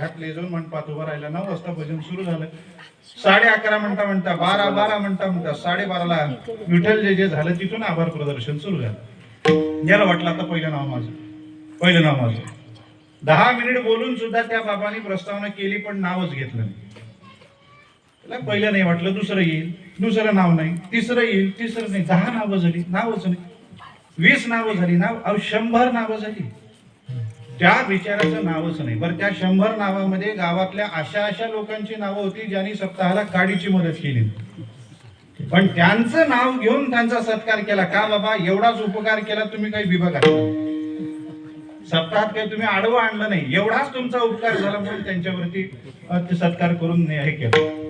घातले जाऊन मंडपात उभं राहिला नऊ वाजता भजन सुरू झालं. साडे अकरा म्हणता म्हणता बारा बारा म्हणता म्हणता साडेबाराला विठ्ठल जे जे झालं तिथून आभार प्रदर्शन सुरू झालं. याला वाटलं आता पहिलं नाव माझं. पहिलं नाव माझं. दहा मिनिट बोलून सुद्धा त्या बाबांनी प्रस्तावना केली पण नावच घेतलं नाही. त्याला पहिलं नाही वाटलं दुसरं येईल दुसरं नाव नाही तिसरं येईल तिसरं नाही. दहा नावं झाली नावच नाही. वीस नावं झाली नाव अहो शंभर नावं झाली. त्या विचाराचं नावच नाही. बरं त्या शंभर नावामध्ये गावातल्या अशा अशा लोकांची नावं होती ज्यांनी सप्ताहाला काडीची मदत केली. पण त्यांचं नाव घेऊन त्यांचा सत्कार केला. का बाबा? एवढाच उपकार केला तुम्ही काही विभागात सप्ताहात काही तुम्ही आडवं आणलं नाही. एवढाच तुमचा उपकार झाला म्हणून त्यांच्यावरती सत्कार करून हे केलं.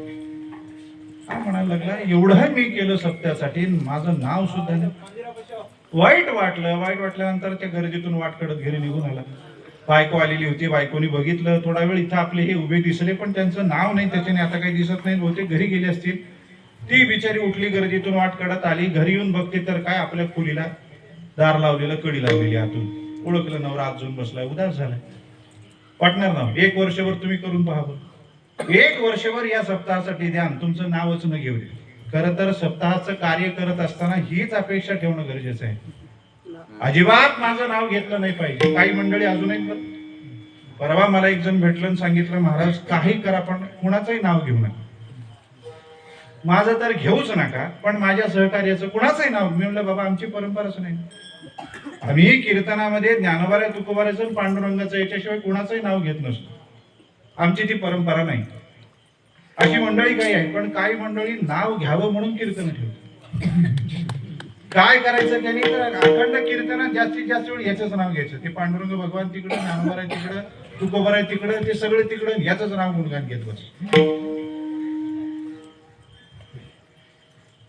म्हणायला लागला एवढं मी केलं सप्त्यासाठी माझं नाव सुद्धा वाईट वाटलं. वाईट वाटल्यानंतर त्या गर्दीतून वाट कडत घरी निघून आला. बायको आलेली होती बायकोनी बघितलं थोडा वेळ इथं आपले हे उभे दिसले पण त्यांचं नाव नाही त्याच्याने आता काही दिसत नाही बहुतेक घरी गेले असतील. ती बिचारी उठली गर्दीतून वाट काढत आली घरी येऊन बघते तर काय आपल्या खोलीला दार लावलेलं कडी लावलेली आतून. ओळखलं नवरा आत जाऊन बसलाय उदास झालाय. वाटणार ना एक वर्षभर तुम्ही करून पहावं एक वर्षभर या सप्ताहासाठी ध्यान तुमचं नावच न घेऊ दे. खरं तर सप्ताहाचं कार्य करत असताना हीच अपेक्षा ठेवणं गरजेचं आहे. अजिबात माझं नाव घेतलं नाही पाहिजे. काही मंडळी अजूनही परवा मला एक जण भेटलं आणि सांगितलं महाराज काही करा पण कुणाचंही नाव घेऊ नका. माझं तर घेऊच नका पण माझ्या सहकार्याचं कुणाचंही नाव मी म्हणलं बाबा आमची परंपराच नाही. आम्ही कीर्तनामध्ये ज्ञानोबाऱ्या तुकोबाऱ्याचं आणि पांडुरंगाचं याच्याशिवाय कुणाचंही नाव घेत नसतो. आमची ती परंपरा नाही. अशी मंडळी काही आहे पण काही मंडळी नाव घ्यावं म्हणून कीर्तन ठेवतो काय करायचं त्यांनी तर अखंड कीर्तनात जास्तीत जास्त वेळ याचंच नाव घ्यायचं. ते पांडुरंग भगवान तिकडं ज्ञानोबार आहे तिकडं तुकोबराय आहे तिकडं ते सगळे तिकडं याचंच नाव गुणगान घेत बस.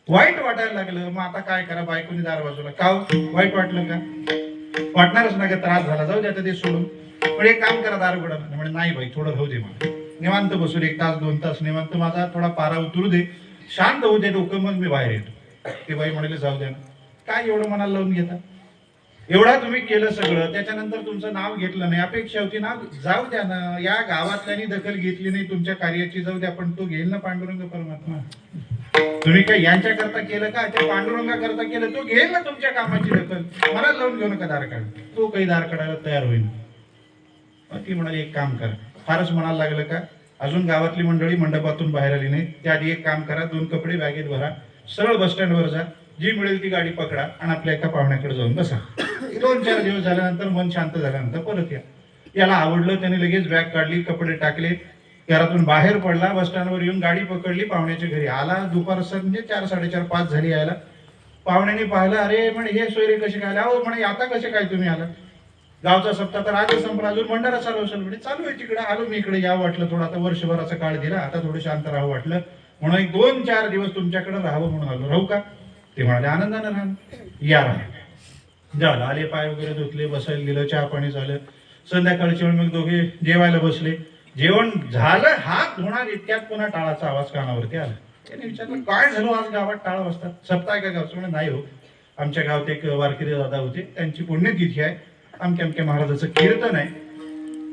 वाईट वाटायला लागलं. मग आता काय करा बायकोनी दार बाजूला. का हो? वाईट वाटलं का? वाटणारच ना का? त्रास झाला. जाऊ दे ते सोडून. पण एक काम करा दार उघडा म्हणजे नाही भाई थोडं राहू दे मला. निवांत बसून एक तास दोन तास निवांत माझा थोडा पारा उतरू दे. शांत होऊ दे डोकं मग मी बाहेर येतो. ते बाई म्हणाले जाऊ द्या. काय एवढं मनाला लावून घेता? एवढा तुम्ही केलं सगळं त्याच्यानंतर तुमचं नाव घेतलं नाही अपेक्षा होती ना जाऊ द्या ना या गावातल्यानी दखल घेतली नाही तुमच्या कार्याची जाऊ द्या पण तो घेईल ना पांडुरंग परमात्मा. तुम्ही काय यांच्या करता केलं का? त्या पांडुरंगा करता केलं तो घेईल ना तुमच्या कामाची दखल. मला लावून घेऊ नका दारकाड तो काही दारकाडायला तयार होईल. ती म्हणाली एक काम करा. फारच म्हणायला लागलं का? अजून गावातली मंडळी मंडपातून बाहेर आली नाही. त्याआधी एक काम करा दोन कपडे बॅगेत भरा. सरळ बस स्टँडवर जा. जी मिळेल ती गाडी पकडा आणि आपल्या एका पाहुण्याकडे जाऊन बसा. दोन चार दिवस झाल्यानंतर मन शांत झाल्यानंतर परत या. याला आवडलं त्याने लगेच बॅग काढली कपडे टाकले. घरातून बाहेर पडला बस स्टँडवर येऊन गाडी पकडली. पाहुण्याच्या घरी आला. दुपार म्हणजे चार साडेचार पाच झाली यायला. पाहुण्याने पाहिलं अरे म्हणे हे सोयरे कसे काय अहो म्हणे आता कसे काय तुम्ही आला गावचा सप्ताह तर आज संपला. अजून भंडारा चालू असेल म्हणजे चालू आहे तिकडे. आलो मी इकडे. यावं वाटलं थोडं. आता वर्षभराचा काळ दिला. आता थोडं शांत राहावं वाटलं. म्हणून एक दोन चार दिवस तुमच्याकडे राहावं म्हणून आलो. राहू का? ते म्हणाले आनंदानं राहा या राहा. झालं आले पाय वगैरे धुतले बसायला दिलं चहा पाणी झालं. संध्याकाळच्या वेळ मग दोघे जेवायला बसले. जेवण झालं हात धुणार इतक्यात पुन्हा टाळाचा आवाज कानावरती आला. त्याने विचारलं काय झालं? आज गावात टाळा वाजतात सप्ताह का गावचं? म्हणे नाही हो. आमच्या गावात एक वारकरी दादा होते. त्यांची पुण्यतिथी आहे. आमच्या अमक्या महाराजाचं कीर्तन आहे.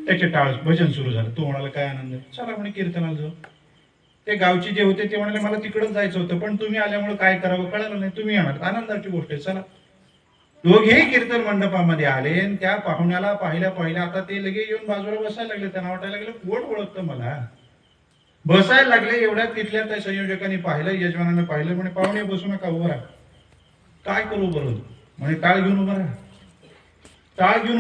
त्याचे टाळ भजन सुरू झालं. तो म्हणाला काय आनंद? चला म्हणे कीर्तनाला जाऊ. ते गावचे जे होते ते म्हणाले मला तिकडं जायचं होतं पण तुम्ही आल्यामुळे काय करावं? कळालं नाही. तुम्ही येणार. आनंदाची गोष्ट आहे. चला. दोघेही कीर्तन मंडपामध्ये आले आणि त्या पाहुण्याला पाहिल्या पाहिल्या आता ते लगे येऊन बाजूला बसायला लागले. त्यांना वाटायला लागले कोण ओळखतं मला? बसायला लागले एवढ्या तिथल्या त्या संयोजकांनी पाहिलं यजमानाने पाहिलं म्हणे पाहुणे बसू नका उभं राहा. काय करू बरोबर म्हणे टाळ घेऊन उभं राहा. टाळ घेऊन